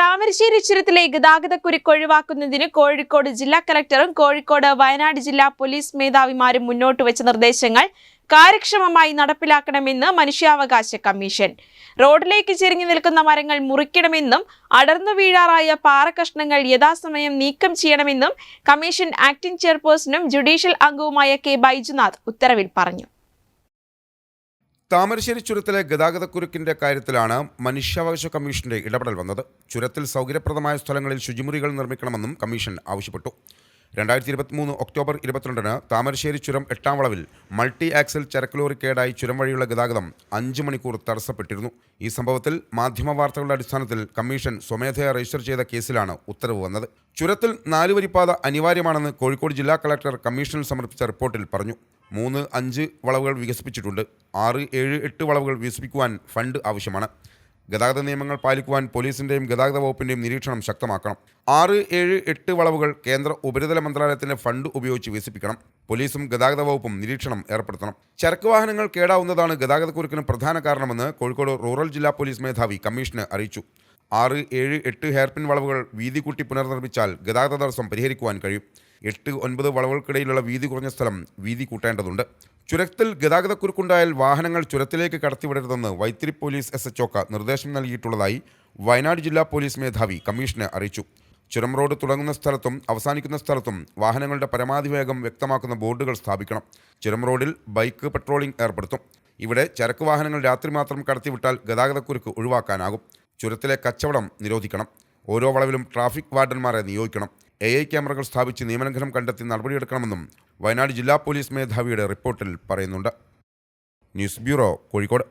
താമരശ്ശേരി ചുരത്തിലെ ഗതാഗതക്കുരുക്ക് ഒഴിവാക്കുന്നതിന് കോഴിക്കോട് ജില്ലാ കലക്ടറും കോഴിക്കോട് വയനാട് ജില്ലാ പോലീസ് മേധാവിമാരും മുന്നോട്ട് വെച്ച നിർദ്ദേശങ്ങൾ കാര്യക്ഷമമായി നടപ്പിലാക്കണമെന്ന് മനുഷ്യാവകാശ കമ്മീഷൻ. റോഡിലേക്ക് ചെരിഞ്ഞു നിൽക്കുന്ന മരങ്ങൾ മുറിക്കണമെന്നും അടർന്നു വീഴാറായ പാറക്കഷ്ണങ്ങൾ യഥാസമയം നീക്കം ചെയ്യണമെന്നും കമ്മീഷൻ ആക്ടിംഗ് ചെയർപേഴ്സണും ജുഡീഷ്യൽ അംഗവുമായ കെ. ബൈജുനാഥ് ഉത്തരവിൽ പറഞ്ഞു. താമരശ്ശേരി ചുരത്തിലെ ഗതാഗതക്കുരുക്കിന്റെ കാര്യത്തിലാണ് മനുഷ്യാവകാശ കമ്മീഷന്റെ ഇടപെടൽ വന്നത്. ചുരത്തിൽ സൗകര്യപ്രദമായ സ്ഥലങ്ങളിൽ ശുചിമുറികൾ നിർമ്മിക്കണമെന്നും കമ്മീഷൻ ആവശ്യപ്പെട്ടു. രണ്ടായിരത്തി ഇരുപത്തിമൂന്ന് ഒക്ടോബർ ഇരുപത്തിരണ്ടിന് താമരശ്ശേരി ചുരം എട്ടാം വളവിൽ മൾട്ടി ആക്സൽ ചരക്ക് ലോറി കേടായി ചുരം വഴിയുള്ള ഗതാഗതം അഞ്ച് മണിക്കൂർ തടസ്സപ്പെട്ടിരുന്നു. ഈ സംഭവത്തിൽ മാധ്യമ വാർത്തകളുടെ അടിസ്ഥാനത്തിൽ കമ്മീഷൻ സ്വമേധയാ രജിസ്റ്റർ ചെയ്ത കേസിലാണ് ഉത്തരവ് വന്നത്. ചുരത്തിൽ നാലുവരിപ്പാത അനിവാര്യമാണെന്ന് കോഴിക്കോട് ജില്ലാ കളക്ടർ കമ്മീഷനിൽ സമർപ്പിച്ച റിപ്പോർട്ടിൽ പറഞ്ഞു. മൂന്ന് അഞ്ച് വളവുകൾ വികസിപ്പിച്ചിട്ടുണ്ട്. ആറ് ഏഴ് എട്ട് വളവുകൾ വികസിപ്പിക്കുവാൻ ഫണ്ട് ആവശ്യമാണ്. ഗതാഗത നിയമങ്ങൾ പാലിക്കുവാൻ പോലീസിന്റെയും ഗതാഗത വകുപ്പിന്റെയും നിരീക്ഷണം ശക്തമാക്കണം. ആറ് ഏഴ് എട്ട് വളവുകൾ കേന്ദ്ര ഉപരിതല മന്ത്രാലയത്തിന്റെ ഫണ്ട് ഉപയോഗിച്ച് വികസിപ്പിക്കണം. പോലീസും ഗതാഗത വകുപ്പും നിരീക്ഷണം ഏർപ്പെടുത്തണം. ചരക്ക് വാഹനങ്ങൾ കേടാവുന്നതാണ് ഗതാഗതക്കുരുക്കിന് പ്രധാന കാരണമെന്ന് കോഴിക്കോട് റൂറൽ ജില്ലാ പോലീസ് മേധാവി കമ്മീഷന് അറിയിച്ചു. ആറ് ഏഴ് എട്ട് ഹെയർപിൻ വളവുകൾ വീതി കൂട്ടി പുനർനിർമ്മിച്ചാൽ ഗതാഗത തടസ്സം പരിഹരിക്കുവാൻ കഴിയും. എട്ട് ഒൻപത് വളവുകൾക്കിടയിലുള്ള വീതി കുറഞ്ഞ സ്ഥലം വീതി കൂട്ടേണ്ടതുണ്ട്. ചുരത്തിൽ ഗതാഗതക്കുരുക്കുണ്ടായാൽ വാഹനങ്ങൾ ചുരത്തിലേക്ക് കടത്തിവിടരുതെന്ന് വൈത്തിരി പോലീസ് എസ് എച്ച് നിർദ്ദേശം നൽകിയിട്ടുള്ളതായി വയനാട് ജില്ലാ പോലീസ് മേധാവി കമ്മീഷനെ അറിയിച്ചു. ചുരം റോഡ് തുടങ്ങുന്ന സ്ഥലത്തും അവസാനിക്കുന്ന സ്ഥലത്തും വാഹനങ്ങളുടെ പരമാവധി വേഗം വ്യക്തമാക്കുന്ന ബോർഡുകൾ സ്ഥാപിക്കണം. ചുരം റോഡിൽ ബൈക്ക് പെട്രോളിംഗ് ഏർപ്പെടുത്തും. ഇവിടെ ചരക്ക് വാഹനങ്ങൾ രാത്രി മാത്രം കടത്തിവിട്ടാൽ ഗതാഗതക്കുരുക്ക് ഒഴിവാക്കാനാകും. ചുരത്തിലെ കച്ചവടം നിരോധിക്കണം. ഓരോ വളവിലും ട്രാഫിക് വാർഡന്മാരെ നിയോഗിക്കണം. എ ഐ ക്യാമറകൾ സ്ഥാപിച്ച് നിയമലംഘനം കണ്ടെത്തി നടപടിയെടുക്കണമെന്നും വയനാട് ജില്ലാ പോലീസ് മേധാവിയുടെ റിപ്പോർട്ടിൽ പറയുന്നുണ്ട്. News bureau Kozhikode.